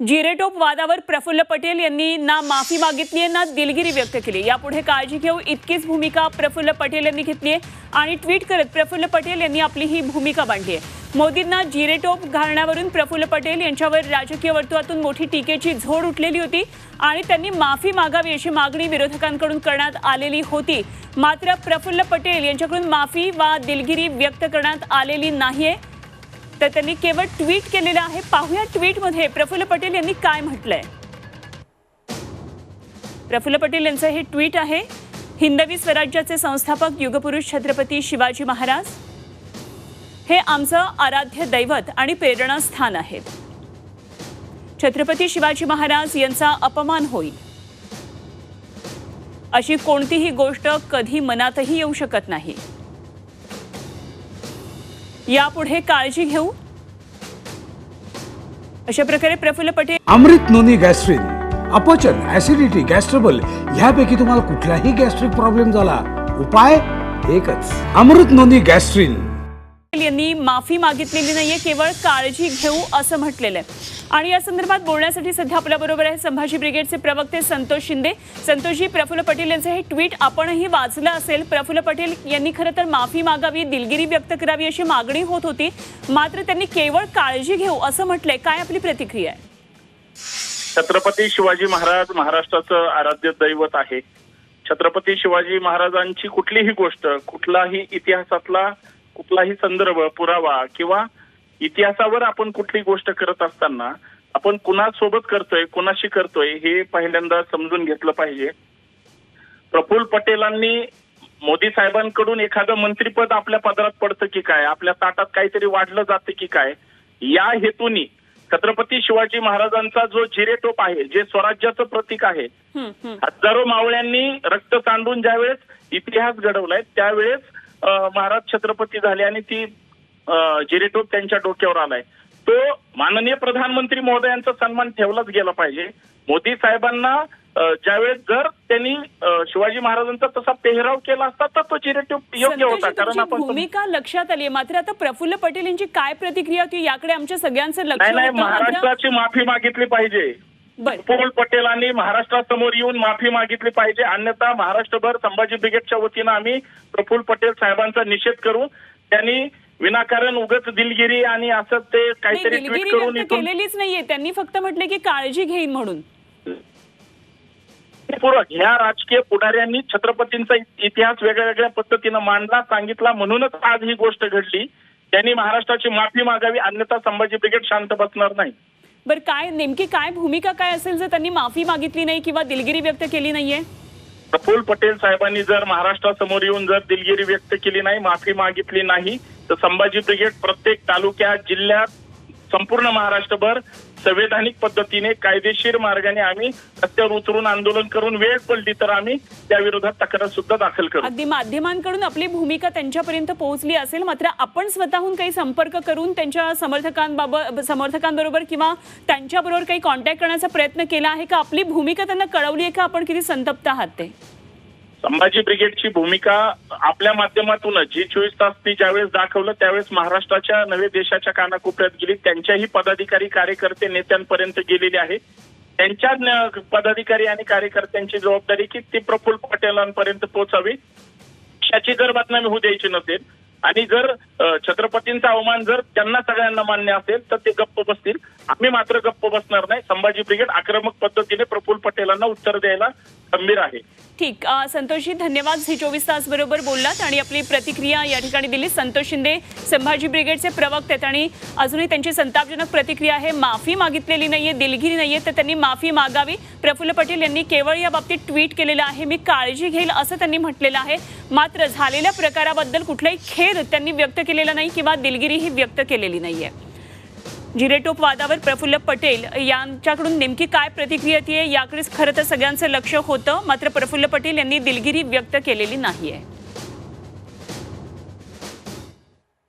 जिरेटोप वादावर प्रफुल्ल पटेल यांनी ना माफी मागितली आहे ना दिलगिरी व्यक्त केली. यापुढे काळजी घेऊ इतकीच भूमिका प्रफुल्ल पटेल यांनी घेतली आहे आणि ट्विट करत प्रफुल्ल पटेल यांनी आपली ही भूमिका मांडली आहे. मोदींना जिरेटोप घालण्यावरून प्रफुल्ल पटेल यांच्यावर राजकीय वर्तुळातून मोठी टीकेची झोड उठलेली होती आणि त्यांनी माफी मागावी अशी मागणी विरोधकांकडून करण्यात आलेली होती. मात्र प्रफुल्ल पटेल यांच्याकडून माफी वा दिलगिरी व्यक्त करण्यात आलेली नाहीये. तर त्यांनी केवळ ट्विट केलेलं आहे. पाहूया ट्विटमध्ये प्रफुल्ल पटेल यांनी काय म्हटलंय. प्रफुल्ल पटेल यांचं हे ट्विट आहे हिंदवी स्वराज्याचे संस्थापक युगपुरुष छत्रपती शिवाजी महाराज. हे आमचं आराध्य दैवत आणि प्रेरणास्थान आहे. छत्रपती शिवाजी महाराज यांचा अपमान होईल. अशी कोणतीही गोष्ट कधी मनातही येऊ शकत नाही. यापुढे काळजी घेऊ. अशा प्रकारे प्रफुल्ल पटेल अमृत नोनी गॅस्ट्रिन अपचन ऍसिडिटी गॅस्ट्रबल ह्यापैकी तुम्हाला कुठलाही गॅस्ट्रिक प्रॉब्लेम झाला उपाय एकच. अमृत नोनी गॅस्ट्रिन. माफी मागितलेली नाहीये केवळ काळजी घेऊ असं म्हटलेलं आहे. आणि या संदर्भात बोलण्यासाठी सध्या आपल्याबरोबर आहे संभाजी ब्रिगेडचे प्रवक्ते संतोष शिंदे. संतोषजी प्रफुल्ल पटेल यांचं हे ट्विट आपणही वाचलं असेल. प्रफुल्ल पटेल यांनी खरं तर माफी मागावी दिलगिरी व्यक्त करावी अशी मागणी होत होती. मात्र त्यांनी केवळ काळजी घेऊ असं म्हटलंय. काय आपली प्रतिक्रिया आहे? छत्रपती शिवाजी महाराज महाराष्ट्राचं आराध्य दैवत आहे. छत्रपती शिवाजी महाराजांची कुठलीही गोष्ट कुठलाही इतिहासातला कुठलाही संदर्भ पुरावा किंवा इतिहासावर आपण कुठली गोष्ट करत असताना आपण कुणासोबत करतोय कुणाशी करतोय हे पहिल्यांदा समजून घेतलं पाहिजे. प्रफुल्ल पटेलांनी मोदी साहेबांकडून एखादं मंत्रीपद आपल्या पदरात पडतं की काय? आपल्या ताटात काहीतरी वाढलं जातं की काय? या हेतूनी छत्रपती शिवाजी महाराजांचा जो जिरेटोप आहे जे स्वराज्याचं प्रतीक आहे. हजारो मावळ्यांनी रक्त सांडून ज्यावेळेस इतिहास घडवलाय त्यावेळेस महाराज छत्रपती झाले आणि ती जिरेटोप त्यांच्या डोक्यावर आलाय. तो माननीय प्रधानमंत्री महोदयांचा सन्मान ठेवलाच गेला पाहिजे. मोदी साहेबांना ज्यावेळेस जर त्यांनी शिवाजी महाराजांचा तसा पेहराव केला असता तर तो जिरेटोप योग्य होता. कारण आपण भूमिका लक्षात आली मात्र आता प्रफुल्ल पटेल यांची काय प्रतिक्रिया होती याकडे आमच्या सगळ्यांचं लक्ष नाही महाराष्ट्राची माफी मागितली पाहिजे. प्रफुल्ल पटेलांनी महाराष्ट्रासमोर येऊन माफी मागितली पाहिजे. अन्यथा महाराष्ट्रभर संभाजी ब्रिगेडच्या वतीनं आम्ही प्रफुल्ल पटेल साहेबांचा निषेध करू. त्यांनी विनाकारण उगच दिलगिरी आणि असं ते काहीतरी ट्विट करून केलेलीच नाहीये. त्यांनी फक्त म्हटलं की काळजी घेईन म्हणून. पूर्वक ह्या राजकीय पुढाऱ्यांनी छत्रपतींचा इतिहास वेगळ्या वेगळ्या पद्धतीनं मांडला सांगितला. म्हणूनच आज ही गोष्ट घडली. त्यांनी महाराष्ट्राची माफी मागावी अन्यथा संभाजी ब्रिगेड शांत बसणार नाही. बर काय नेमकी काय भूमिका काय असेल जर त्यांनी माफी मागितली नाही किंवा दिलगिरी व्यक्त केली नाहीये? प्रफुल्ल पटेल साहेबांनी जर महाराष्ट्रासमोर येऊन जर दिलगिरी व्यक्त केली नाही माफी मागितली नाही तर संभाजी ब्रिगेड प्रत्येक तालुक्यात जिल्ह्यात संपूर्ण महाराष्ट्रभर संवैधानिक पद्धतीने कायदेशीर मार्गाने आम्ही रस्त्यावर उतरून आंदोलन करून वेळ पडली तर आम्ही त्या विरोधात तक्रार सुद्धा दाखल करू. अगदी माध्यमांकडून आपली भूमिका त्यांच्यापर्यंत पोहोचली असेल मात्र आपण स्वतःहून काही संपर्क करून त्यांच्या समर्थकांबाबत समर्थकांबरोबर किंवा त्यांच्याबरोबर काही कॉन्टॅक्ट करण्याचा प्रयत्न केला आहे का? आपली भूमिका त्यांना कळवली आहे का? आपण किती संतप्त आहात ते? संभाजी ब्रिगेडची भूमिका आपल्या माध्यमातूनच जी चोवीस तास ती ज्यावेळेस दाखवलं त्यावेळेस महाराष्ट्राच्या नवे देशाच्या कानाकोपऱ्यात गेली. त्यांच्याही पदाधिकारी कार्यकर्ते नेत्यांपर्यंत गेलेले आहे त्यांच्या पदाधिकारी आणि कार्यकर्त्यांची जबाबदारी की ती प्रफुल्ल पटेलांपर्यंत पोहोचावी. त्याची जर बातमी होऊ द्यायची नसेल आणि जर छत्रपतींचा अवमान जर त्यांना सगळ्यांना मान्य असेल तर ते गप्प बसतील. आम्ही मात्र गप्प बसणार नाही. संभाजी ब्रिगेड आक्रमक पद्धतीने प्रफुल्ल पटेलांना उत्तर द्यायला गंभीर आहे. ठीक. संतोषजी धन्यवाद. झी चोवीस तास बरोबर बोललात आणि आपली प्रतिक्रिया या ठिकाणी दिली. संतोष शिंदे संभाजी ब्रिगेडचे प्रवक्ते. आहेत आणि अजूनही त्यांची संतापजनक प्रतिक्रिया आहे. माफी मागितलेली नाहीये दिलगिरी नाहीये तर त्यांनी माफी मागावी. प्रफुल्ल पटेल यांनी केवळ या बाबतीत ट्विट केलेलं आहे. मी काळजी घेईल असं त्यांनी म्हटलेलं आहे. मात्र झालेल्या प्रकाराबद्दल कुठलाही खेद त्यांनी व्यक्त केलेला नाही किंवा दिलगिरीही व्यक्त केलेली नाहीये. जिरेटोप वादावर प्रफुल्ल पटेल. यांच्याकडून नेमकी काय प्रतिक्रिया येते याकडेच खरं तर सगळ्यांचं लक्ष होतं. मात्र प्रफुल्ल पटेल यांनी दिलगिरी व्यक्त केलेली नाहीये.